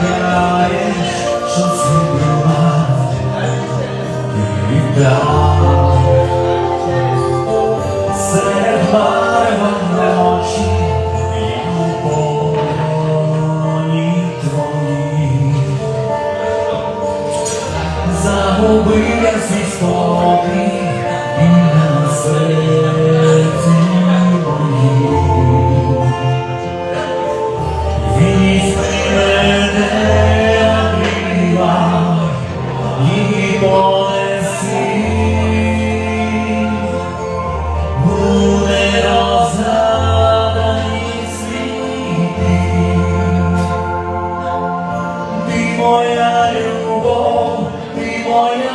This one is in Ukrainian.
чекає, що зібрала віддала. Серед барва ночі і у полі твої. Я зі. Моя любов, ти моя